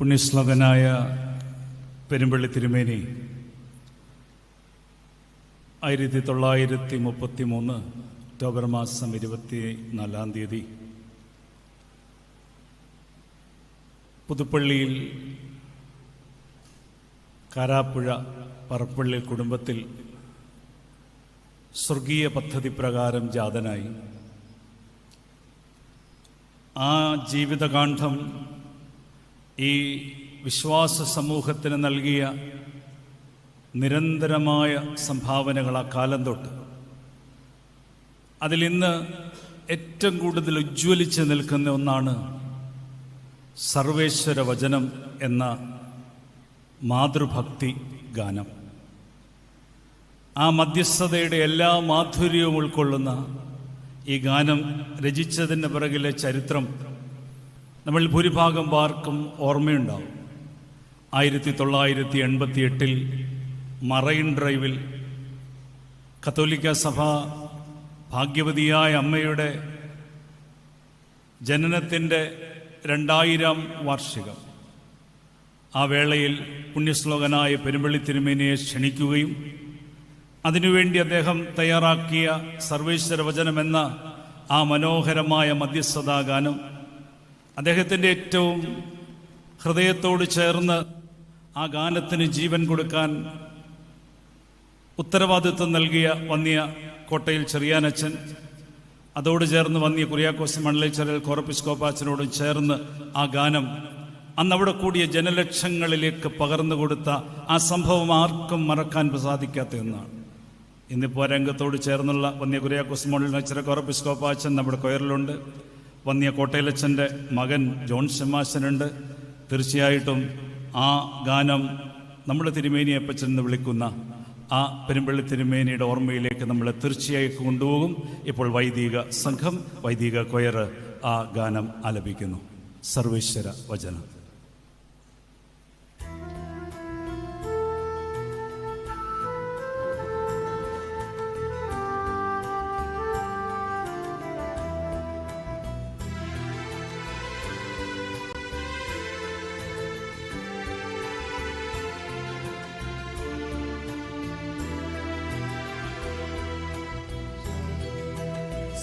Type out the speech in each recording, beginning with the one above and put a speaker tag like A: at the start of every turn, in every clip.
A: പുണ്യശ്ലോകനായ പെരുമ്പള്ളി തിരുമേനി ആയിരത്തി തൊള്ളായിരത്തി മുപ്പത്തി മൂന്ന് ഒക്ടോബർ മാസം ഇരുപത്തി നാലാം തീയതി പുതുപ്പള്ളിയിൽ കാരാപ്പുഴ പറപ്പള്ളി കുടുംബത്തിൽ സ്വർഗീയ പദ്ധതി പ്രകാരം ജാതനായി. ആ ജീവിതകാന്ഡം ഈ വിശ്വാസ സമൂഹത്തിന് നൽകിയ നിരന്തരമായ സംഭാവനകൾ ആ കാലം തൊട്ട്. അതിലിന്ന് ഏറ്റവും കൂടുതൽ ഉജ്ജ്വലിച്ച് നിൽക്കുന്ന ഒന്നാണ് സർവേശ്വര വചനം എന്ന മാതൃഭക്തി ഗാനം. ആ മധ്യസ്ഥതയുടെ എല്ലാ മാധുര്യവും ഉൾക്കൊള്ളുന്ന ഈ ഗാനം രചിച്ചതിന്റെ പിറകിലെ ചരിത്രം നമ്മൾ ഭൂരിഭാഗം പാർക്കും ഓർമ്മയുണ്ടാവും. ആയിരത്തി തൊള്ളായിരത്തി എൺപത്തി എട്ടിൽ മറൈൻ ഡ്രൈവിൽ കത്തോലിക്ക സഭ ഭാഗ്യവതിയായ അമ്മയുടെ ജനനത്തിന്റെ രണ്ടായിരം വാർഷികം. ആ വേളയിൽ പുണ്യശ്ലോകനായ പെരുമ്പള്ളി തിരുമേനിയെ ക്ഷണിക്കുകയും അതിനുവേണ്ടി അദ്ദേഹം തയ്യാറാക്കിയ സർവേശ്വര വചനം എന്ന ആ മനോഹരമായ മധ്യസ്ഥതാ ഗാനം അദ്ദേഹത്തിന്റെ ഏറ്റവും ഹൃദയത്തോട് ചേർന്ന് ആ ഗാനത്തിന് ജീവൻ കൊടുക്കാൻ ഉത്തരവാദിത്വം നൽകിയ വന്നിയ കോട്ടയിൽ ചെറിയാനച്ഛൻ അതോട് ചേർന്ന് വന്നിയ കുര്യാക്കോസ് മണ്ഡലേശ്വരൽ കോറപ്പിസ്കോപ്പാച്ചനോടും ചേർന്ന് ആ ഗാനം അന്ന് അവിടെ കൂടിയ ജനലക്ഷങ്ങളിലേക്ക് പകർന്നു കൊടുത്ത ആ സംഭവം ആർക്കും മറക്കാൻ സാധിക്കാത്ത ഒന്നാണ്. ഇന്നിപ്പോൾ രംഗത്തോട് ചേർന്നുള്ള വന്യ കുര്യാക്കോസ് മണ്ഡലേശ്വര കോറപ്പിസ്കോപ്പാച്ചൻ നമ്മുടെ കൊയറിലുണ്ട്. വന്നിയ കോട്ടയിലച്ഛന്റെ മകൻ ജോൺ ശമാശനുണ്ട് തീർച്ചയായിട്ടും ആ ഗാനം നമ്മുടെ തിരുമേനിയപ്പച്ചൻ എന്ന് വിളിക്കുന്ന ആ പെരുമ്പള്ളി തിരുമേനിയുടെ ഓർമ്മയിലേക്ക് നമ്മൾ തീർച്ചയായും കൊണ്ടുപോകും. ഇപ്പോൾ വൈദിക സംഘം വൈദിക കൊയർ ആ ഗാനം ആലപിക്കുന്നു. സർവേശ്വര വചനം.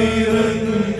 B: നന്മ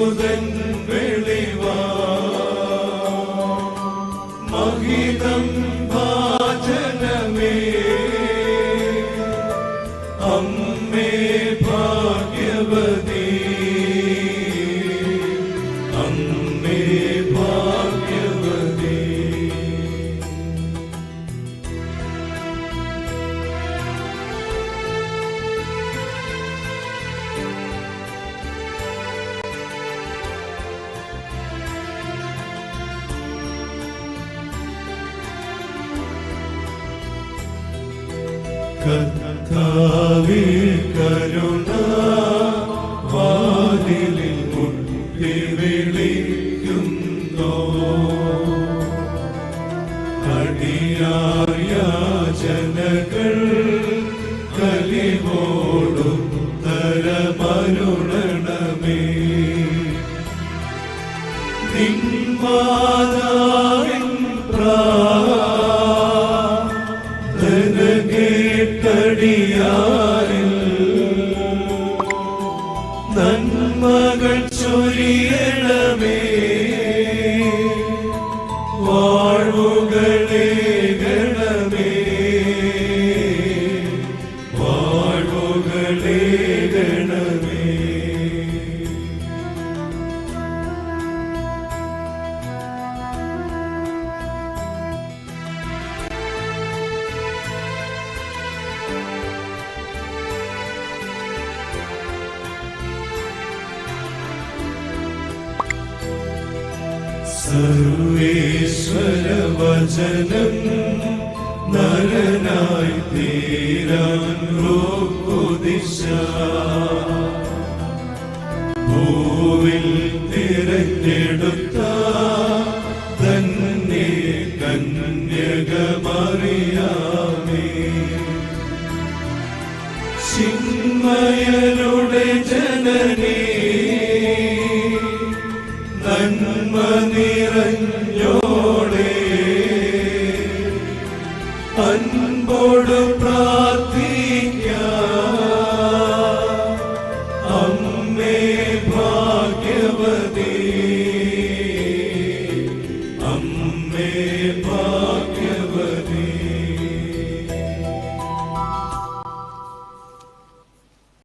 B: ദൈവസുതൻ വെളിവാ. മഹിതം കർത്താവേ കരുണ വാതിലിൽ മുട്ടി വിളിക്കുന്നോ അടിയായ ജനകൾ കലിവോടും തരമരുണ കേട്ടടിയാരിൽ നന്മകൾ ചൊരിയണമേ. വാഴ്വുകളെ സർവേശ്വര വചനം നരനായി തീരാൻ ഭൂവിൽ തിരഞ്ഞെടുത്ത തന്നെ കന്യകമറിയാമേ. ചിന്മയരുടെ ജനനേ നന്മ ഭാഗ്യവതീ.